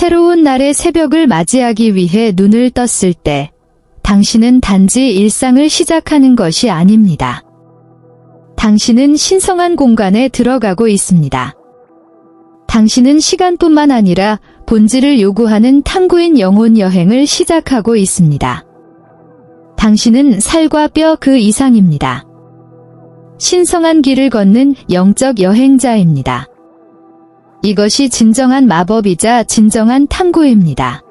새로운 날의 새벽을 맞이하기 위해 눈을 떴을 때 당신은 단지 일상을 시작하는 것이 아닙니다. 당신은 신성한 공간에 들어가고 있습니다. 당신은 시간뿐만 아니라 본질을 요구하는 탐구인 영혼 여행을 시작하고 있습니다. 당신은 살과 뼈 그 이상입니다. 신성한 길을 걷는 영적 여행자입니다. 이것이 진정한 마법이자 진정한 탐구입니다.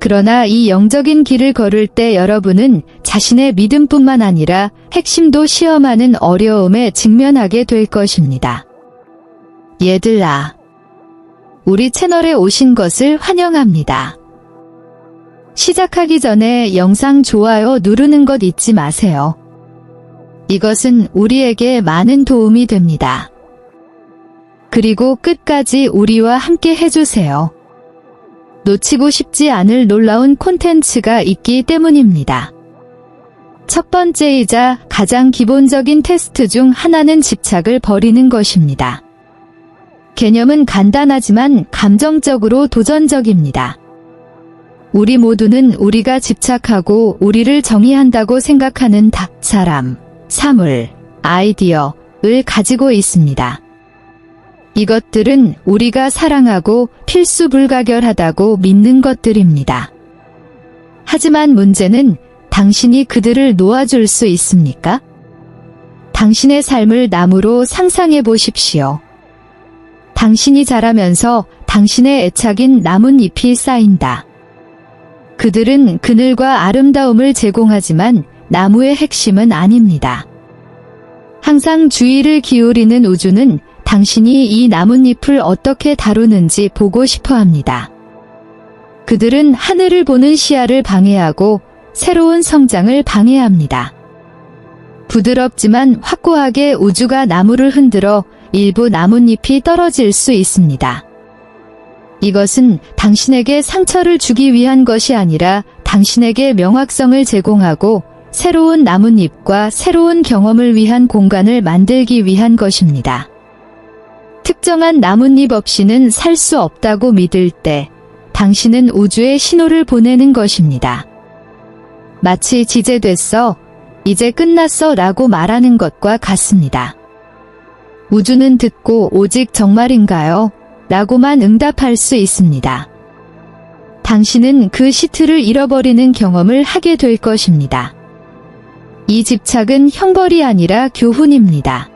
그러나 이 영적인 길을 걸을 때 여러분은 자신의 믿음뿐만 아니라 핵심도 시험하는 어려움에 직면하게 될 것입니다. 얘들아, 우리 채널에 오신 것을 환영합니다. 시작하기 전에 영상 좋아요 누르는 것 잊지 마세요. 이것은 우리에게 많은 도움이 됩니다. 그리고 끝까지 우리와 함께 해주세요. 놓치고 싶지 않을 놀라운 콘텐츠가 있기 때문입니다. 첫 번째이자 가장 기본적인 테스트 중 하나는 집착을 버리는 것입니다. 개념은 간단하지만 감정적으로 도전적입니다. 우리 모두는 우리가 집착하고 우리를 정의한다고 생각하는 닭, 사람, 사물, 아이디어를 가지고 있습니다. 이것들은 우리가 사랑하고 필수 불가결하다고 믿는 것들입니다. 하지만 문제는 당신이 그들을 놓아줄 수 있습니까? 당신의 삶을 나무로 상상해 보십시오. 당신이 자라면서 당신의 애착인 나뭇잎이 쌓인다. 그들은 그늘과 아름다움을 제공하지만 나무의 핵심은 아닙니다. 항상 주의를 기울이는 우주는 당신이 이 나뭇잎을 어떻게 다루는지 보고 싶어 합니다. 그들은 하늘을 보는 시야를 방해하고 새로운 성장을 방해합니다. 부드럽지만 확고하게 우주가 나무를 흔들어 일부 나뭇잎이 떨어질 수 있습니다. 이것은 당신에게 상처를 주기 위한 것이 아니라 당신에게 명확성을 제공하고 새로운 나뭇잎과 새로운 경험을 위한 공간을 만들기 위한 것입니다. 특정한 나뭇잎 없이는 살 수 없다고 믿을 때 당신은 우주에 신호를 보내는 것입니다. 마치 지제됐어, 이제 끝났어 라고 말하는 것과 같습니다. 우주는 듣고 오직 정말인가요? 라고만 응답할 수 있습니다. 당신은 그 시트를 잃어버리는 경험을 하게 될 것입니다. 이 집착은 형벌이 아니라 교훈입니다.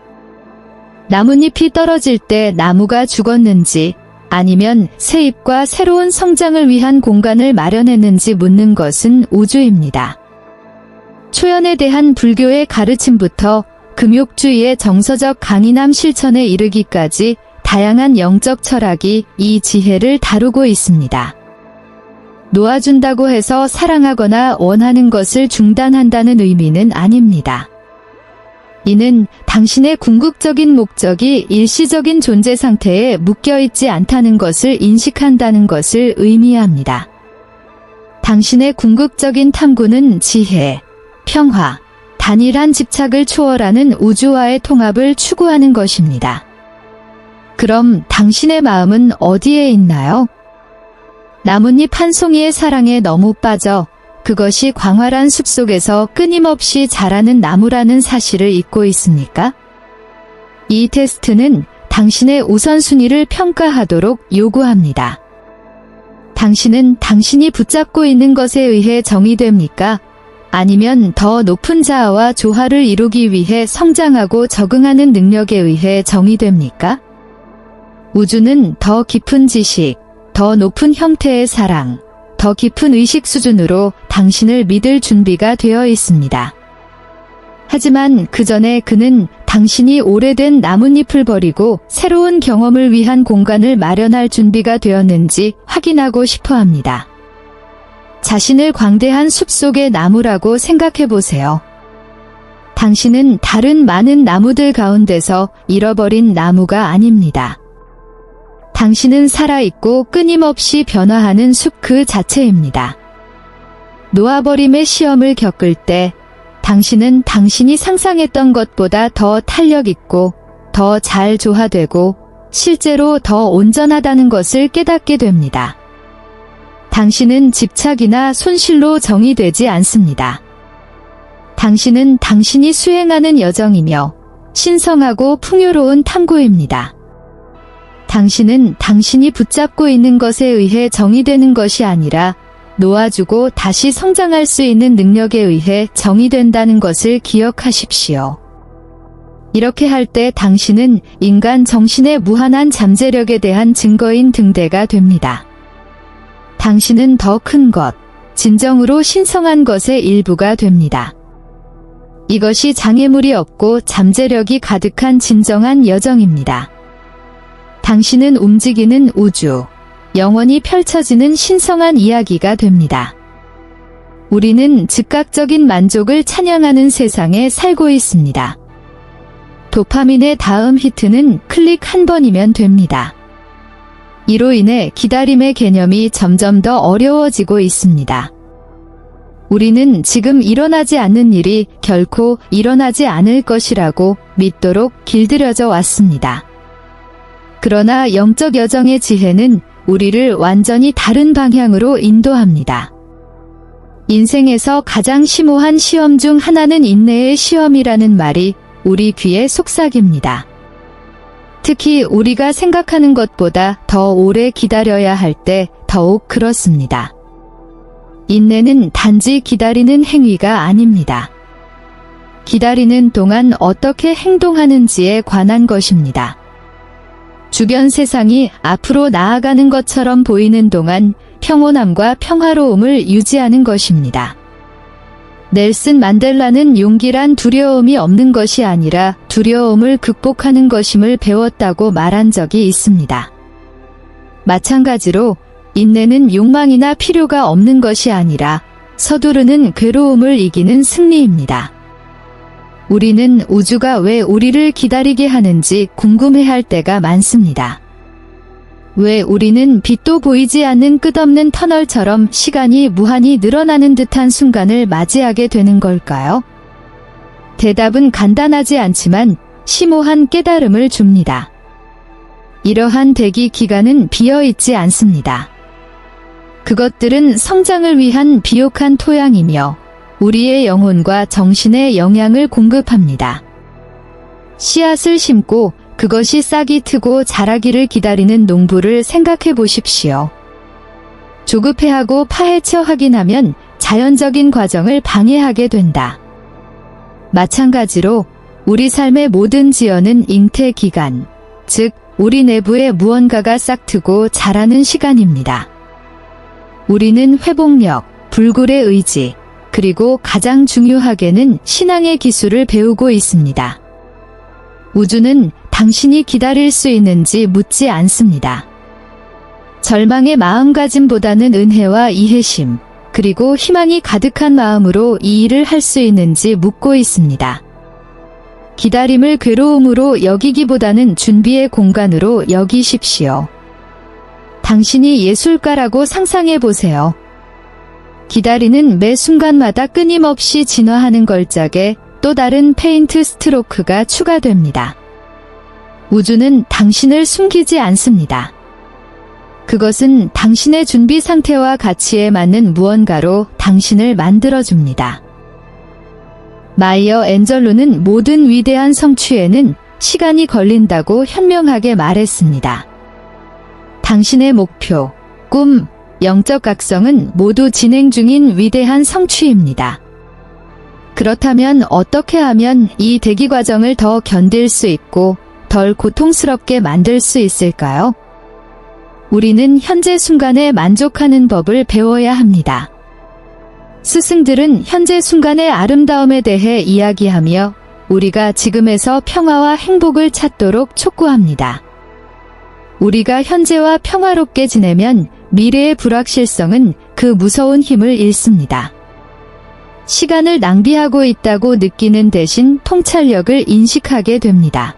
나뭇잎이 떨어질 때 나무가 죽었는지 아니면 새 잎과 새로운 성장을 위한 공간을 마련했는지 묻는 것은 우주입니다. 초연에 대한 불교의 가르침부터 금욕주의의 정서적 강인함 실천에 이르기까지 다양한 영적 철학이 이 지혜를 다루고 있습니다. 놓아준다고 해서 사랑하거나 원하는 것을 중단한다는 의미는 아닙니다. 이는 당신의 궁극적인 목적이 일시적인 존재 상태에 묶여있지 않다는 것을 인식한다는 것을 의미합니다. 당신의 궁극적인 탐구는 지혜, 평화, 단일한 집착을 초월하는 우주와의 통합을 추구하는 것입니다. 그럼 당신의 마음은 어디에 있나요? 나뭇잎 한 송이의 사랑에 너무 빠져 그것이 광활한 숲속에서 끊임없이 자라는 나무라는 사실을 잊고 있습니까? 이 테스트는 당신의 우선순위를 평가하도록 요구합니다. 당신은 당신이 붙잡고 있는 것에 의해 정의됩니까? 아니면 더 높은 자아와 조화를 이루기 위해 성장하고 적응하는 능력에 의해 정의됩니까? 우주는 더 깊은 지식, 더 높은 형태의 사랑, 더 깊은 의식 수준으로 당신을 믿을 준비가 되어 있습니다. 하지만 그 전에 그는 당신이 오래된 나뭇잎을 버리고 새로운 경험을 위한 공간을 마련할 준비가 되었는지 확인하고 싶어 합니다. 자신을 광대한 숲속의 나무라고 생각해 보세요. 당신은 다른 많은 나무들 가운데서 잃어버린 나무가 아닙니다. 당신은 살아있고 끊임없이 변화하는 숲 그 자체입니다. 놓아버림의 시험을 겪을 때 당신은 당신이 상상했던 것보다 더 탄력있고 더 잘 조화되고 실제로 더 온전하다는 것을 깨닫게 됩니다. 당신은 집착이나 손실로 정의되지 않습니다. 당신은 당신이 수행하는 여정이며 신성하고 풍요로운 탐구입니다. 당신은 당신이 붙잡고 있는 것에 의해 정의되는 것이 아니라 놓아주고 다시 성장할 수 있는 능력에 의해 정의된다는 것을 기억하십시오. 이렇게 할 때 당신은 인간 정신의 무한한 잠재력에 대한 증거인 등대가 됩니다. 당신은 더 큰 것, 진정으로 신성한 것의 일부가 됩니다. 이것이 장애물이 없고 잠재력이 가득한 진정한 여정입니다. 당신은 움직이는 우주, 영원히 펼쳐지는 신성한 이야기가 됩니다. 우리는 즉각적인 만족을 찬양하는 세상에 살고 있습니다. 도파민의 다음 히트는 클릭 한 번이면 됩니다. 이로 인해 기다림의 개념이 점점 더 어려워지고 있습니다. 우리는 지금 일어나지 않는 일이 결코 일어나지 않을 것이라고 믿도록 길들여져 왔습니다. 그러나 영적 여정의 지혜는 우리를 완전히 다른 방향으로 인도합니다. 인생에서 가장 심오한 시험 중 하나는 인내의 시험이라는 말이 우리 귀에 속삭입니다. 특히 우리가 생각하는 것보다 더 오래 기다려야 할 때 더욱 그렇습니다. 인내는 단지 기다리는 행위가 아닙니다. 기다리는 동안 어떻게 행동하는지에 관한 것입니다. 주변 세상이 앞으로 나아가는 것처럼 보이는 동안 평온함과 평화로움을 유지하는 것입니다. 넬슨 만델라는 용기란 두려움이 없는 것이 아니라 두려움을 극복하는 것임을 배웠다고 말한 적이 있습니다. 마찬가지로 인내는 욕망이나 필요가 없는 것이 아니라 서두르는 괴로움을 이기는 승리입니다. 우리는 우주가 왜 우리를 기다리게 하는지 궁금해할 때가 많습니다. 왜 우리는 빛도 보이지 않는 끝없는 터널처럼 시간이 무한히 늘어나는 듯한 순간을 맞이하게 되는 걸까요? 대답은 간단하지 않지만 심오한 깨달음을 줍니다. 이러한 대기 기간은 비어 있지 않습니다. 그것들은 성장을 위한 비옥한 토양이며 우리의 영혼과 정신에 영향을 공급합니다. 씨앗을 심고 그것이 싹이 트고 자라기를 기다리는 농부를 생각해 보십시오. 조급해하고 파헤쳐 확인하면 자연적인 과정을 방해하게 된다. 마찬가지로 우리 삶의 모든 지연은 잉태 기간, 즉, 우리 내부에 무언가가 싹트고 자라는 시간입니다. 우리는 회복력, 불굴의 의지, 그리고 가장 중요하게는 신앙의 기술을 배우고 있습니다. 우주는 당신이 기다릴 수 있는지 묻지 않습니다. 절망의 마음가짐보다는 은혜와 이해심, 그리고 희망이 가득한 마음으로 이 일을 할 수 있는지 묻고 있습니다. 기다림을 괴로움으로 여기기보다는 준비의 공간으로 여기십시오. 당신이 예술가라고 상상해 보세요. 기다리는 매 순간마다 끊임없이 진화하는 걸작에 또 다른 페인트 스트로크가 추가됩니다. 우주는 당신을 숨기지 않습니다. 그것은 당신의 준비 상태와 가치에 맞는 무언가로 당신을 만들어줍니다. 마이어 앤젤로는 모든 위대한 성취에는 시간이 걸린다고 현명하게 말했습니다. 당신의 목표, 꿈, 영적 각성은 모두 진행 중인 위대한 성취입니다. 그렇다면 어떻게 하면 이 대기 과정을 더 견딜 수 있고 덜 고통스럽게 만들 수 있을까요? 우리는 현재 순간에 만족하는 법을 배워야 합니다. 스승들은 현재 순간의 아름다움에 대해 이야기하며 우리가 지금에서 평화와 행복을 찾도록 촉구합니다. 우리가 현재와 평화롭게 지내면 미래의 불확실성은 그 무서운 힘을 잃습니다. 시간을 낭비하고 있다고 느끼는 대신 통찰력을 인식하게 됩니다.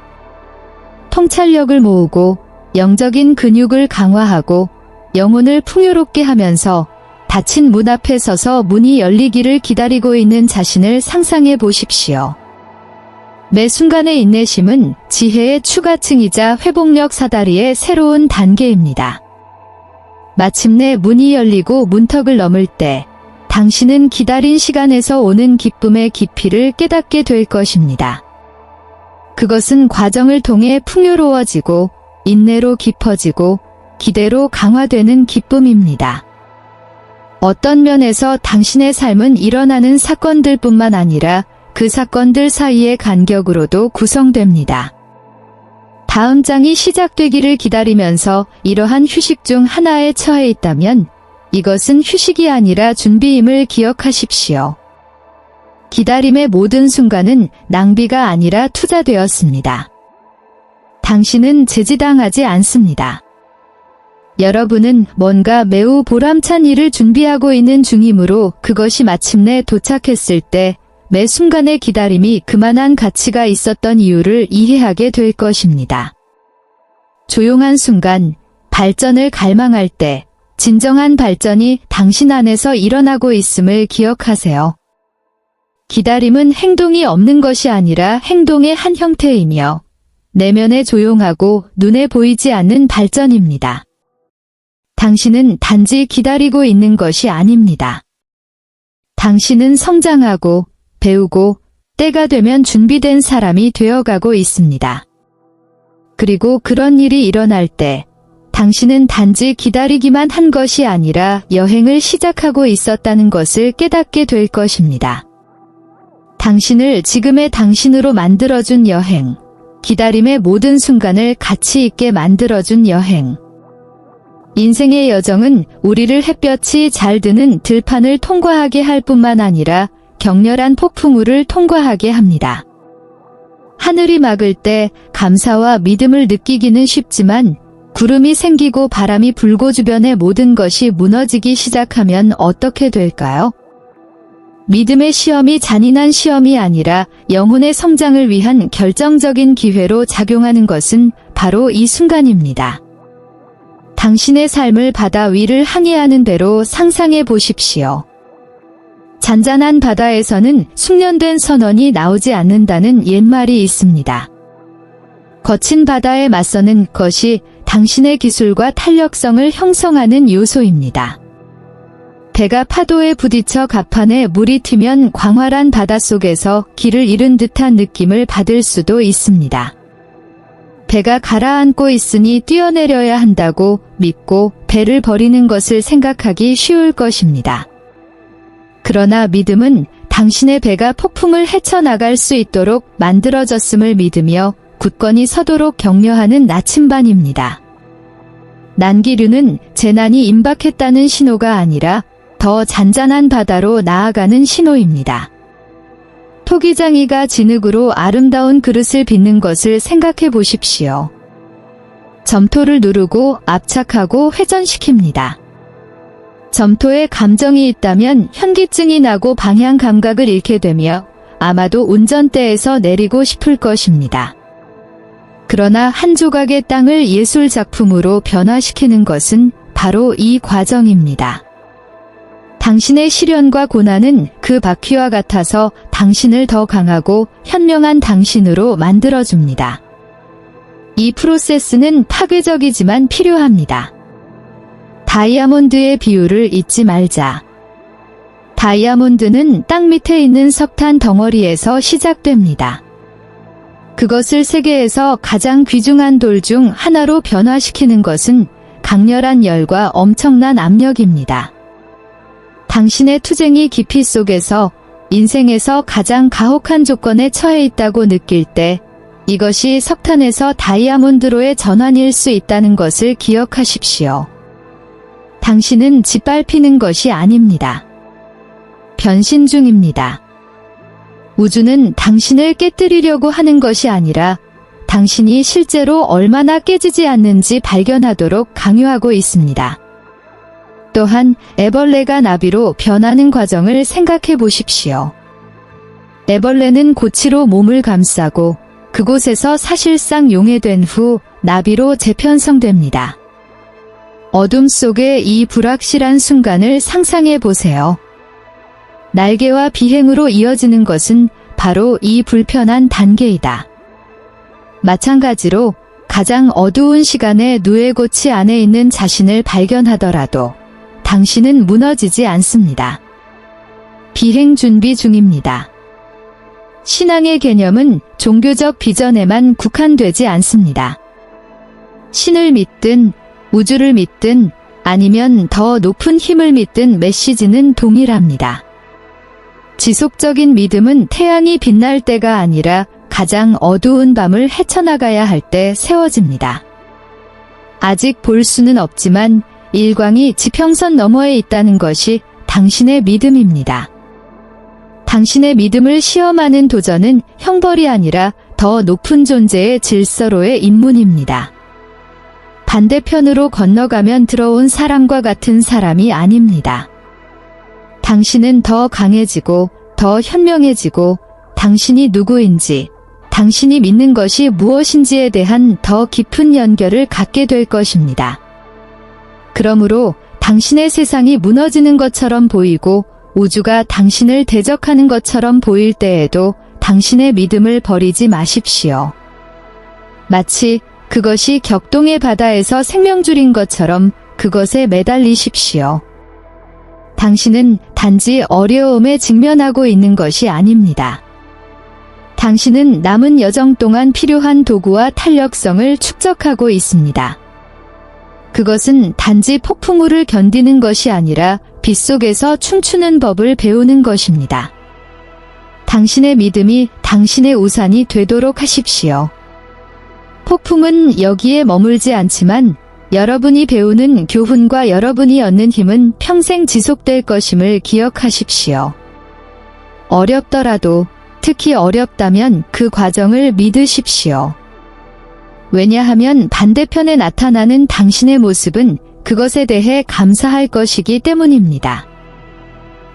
통찰력을 모으고 영적인 근육을 강화하고 영혼을 풍요롭게 하면서 닫힌 문 앞에 서서 문이 열리기를 기다리고 있는 자신을 상상해 보십시오. 매 순간의 인내심은 지혜의 추가층이자 회복력 사다리의 새로운 단계입니다. 마침내 문이 열리고 문턱을 넘을 때 당신은 기다린 시간에서 오는 기쁨의 깊이를 깨닫게 될 것입니다. 그것은 과정을 통해 풍요로워지고 인내로 깊어지고 기대로 강화되는 기쁨입니다. 어떤 면에서 당신의 삶은 일어나는 사건들 뿐만 아니라 그 사건들 사이의 간격으로도 구성됩니다. 다음 장이 시작되기를 기다리면서 이러한 휴식 중 하나에 처해 있다면 이것은 휴식이 아니라 준비임을 기억하십시오. 기다림의 모든 순간은 낭비가 아니라 투자되었습니다. 당신은 제지당하지 않습니다. 여러분은 뭔가 매우 보람찬 일을 준비하고 있는 중이므로 그것이 마침내 도착했을 때 매 순간의 기다림이 그만한 가치가 있었던 이유를 이해하게 될 것입니다. 조용한 순간, 발전을 갈망할 때, 진정한 발전이 당신 안에서 일어나고 있음을 기억하세요. 기다림은 행동이 없는 것이 아니라 행동의 한 형태이며, 내면에 조용하고 눈에 보이지 않는 발전입니다. 당신은 단지 기다리고 있는 것이 아닙니다. 당신은 성장하고 배우고 때가 되면 준비된 사람이 되어가고 있습니다. 그리고 그런 일이 일어날 때 당신은 단지 기다리기만 한 것이 아니라 여행을 시작하고 있었다는 것을 깨닫게 될 것입니다. 당신을 지금의 당신으로 만들어준 여행, 기다림의 모든 순간을 가치 있게 만들어준 여행. 인생의 여정은 우리를 햇볕이 잘 드는 들판을 통과하게 할 뿐만 아니라 격렬한 폭풍우를 통과하게 합니다. 하늘이 막을 때 감사와 믿음을 느끼기는 쉽지만 구름이 생기고 바람이 불고 주변의 모든 것이 무너지기 시작하면 어떻게 될까요? 믿음의 시험이 잔인한 시험이 아니라 영혼의 성장을 위한 결정적인 기회로 작용하는 것은 바로 이 순간입니다. 당신의 삶을 바다 위를 항해하는 대로 상상해 보십시오. 잔잔한 바다에서는 숙련된 선원이 나오지 않는다는 옛말이 있습니다. 거친 바다에 맞서는 것이 당신의 기술과 탄력성을 형성하는 요소입니다. 배가 파도에 부딪혀 갑판에 물이 튀면 광활한 바닷속에서 길을 잃은 듯한 느낌을 받을 수도 있습니다. 배가 가라앉고 있으니 뛰어내려야 한다고 믿고 배를 버리는 것을 생각하기 쉬울 것입니다. 그러나 믿음은 당신의 배가 폭풍을 헤쳐나갈 수 있도록 만들어졌음을 믿으며 굳건히 서도록 격려하는 나침반입니다. 난기류는 재난이 임박했다는 신호가 아니라 더 잔잔한 바다로 나아가는 신호입니다. 토기장이가 진흙으로 아름다운 그릇을 빚는 것을 생각해 보십시오. 점토를 누르고 압착하고 회전시킵니다. 점토에 감정이 있다면 현기증이 나고 방향 감각을 잃게 되며 아마도 운전대에서 내리고 싶을 것입니다. 그러나 한 조각의 땅을 예술 작품으로 변화시키는 것은 바로 이 과정입니다. 당신의 시련과 고난은 그 바퀴와 같아서 당신을 더 강하고 현명한 당신으로 만들어줍니다. 이 프로세스는 파괴적이지만 필요합니다. 다이아몬드의 비율을 잊지 말자. 다이아몬드는 땅 밑에 있는 석탄 덩어리에서 시작됩니다. 그것을 세계에서 가장 귀중한 돌 중 하나로 변화시키는 것은 강렬한 열과 엄청난 압력입니다. 당신의 투쟁이 깊이 속에서 인생에서 가장 가혹한 조건에 처해 있다고 느낄 때 이것이 석탄에서 다이아몬드로의 전환일 수 있다는 것을 기억하십시오. 당신은 짓밟히는 것이 아닙니다. 변신 중입니다. 우주는 당신을 깨뜨리려고 하는 것이 아니라 당신이 실제로 얼마나 깨지지 않는지 발견하도록 강요하고 있습니다. 또한 애벌레가 나비로 변하는 과정을 생각해 보십시오. 애벌레는 고치로 몸을 감싸고 그곳에서 사실상 용해된 후 나비로 재편성됩니다. 어둠 속의 이 불확실한 순간을 상상해 보세요. 날개와 비행으로 이어지는 것은 바로 이 불편한 단계이다. 마찬가지로 가장 어두운 시간에 누에고치 안에 있는 자신을 발견하더라도 당신은 무너지지 않습니다. 비행 준비 중입니다. 신앙의 개념은 종교적 비전에만 국한되지 않습니다. 신을 믿든 우주를 믿든 아니면 더 높은 힘을 믿든 메시지는 동일합니다. 지속적인 믿음은 태양이 빛날 때가 아니라 가장 어두운 밤을 헤쳐나가야 할 때 세워집니다. 아직 볼 수는 없지만 일광이 지평선 너머에 있다는 것이 당신의 믿음입니다. 당신의 믿음을 시험하는 도전은 형벌이 아니라 더 높은 존재의 질서로의 입문입니다. 반대편으로 건너가면 들어온 사람과 같은 사람이 아닙니다. 당신은 더 강해지고 더 현명해지고 당신이 누구인지, 당신이 믿는 것이 무엇인지에 대한 더 깊은 연결을 갖게 될 것입니다. 그러므로 당신의 세상이 무너지는 것처럼 보이고 우주가 당신을 대적하는 것처럼 보일 때에도 당신의 믿음을 버리지 마십시오. 마치 그것이 격동의 바다에서 생명줄인 것처럼 그것에 매달리십시오. 당신은 단지 어려움에 직면하고 있는 것이 아닙니다. 당신은 남은 여정 동안 필요한 도구와 탄력성을 축적하고 있습니다. 그것은 단지 폭풍우를 견디는 것이 아니라 빗속에서 춤추는 법을 배우는 것입니다. 당신의 믿음이 당신의 우산이 되도록 하십시오. 폭풍은 여기에 머물지 않지만 여러분이 배우는 교훈과 여러분이 얻는 힘은 평생 지속될 것임을 기억하십시오. 어렵더라도 특히 어렵다면 그 과정을 믿으십시오. 왜냐하면 반대편에 나타나는 당신의 모습은 그것에 대해 감사할 것이기 때문입니다.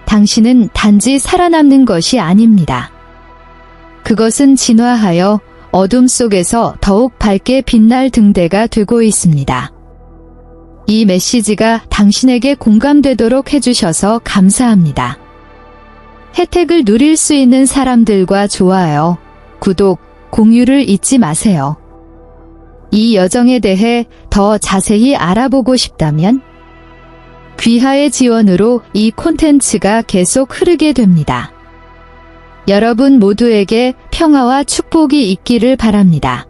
당신은 단지 살아남는 것이 아닙니다. 그것은 진화하여 어둠 속에서 더욱 밝게 빛날 등대가 되고 있습니다. 이 메시지가 당신에게 공감되도록 해주셔서 감사합니다. 혜택을 누릴 수 있는 사람들과 좋아요, 구독, 공유를 잊지 마세요. 이 여정에 대해 더 자세히 알아보고 싶다면 귀하의 지원으로 이 콘텐츠가 계속 흐르게 됩니다. 여러분 모두에게 평화와 축복이 있기를 바랍니다.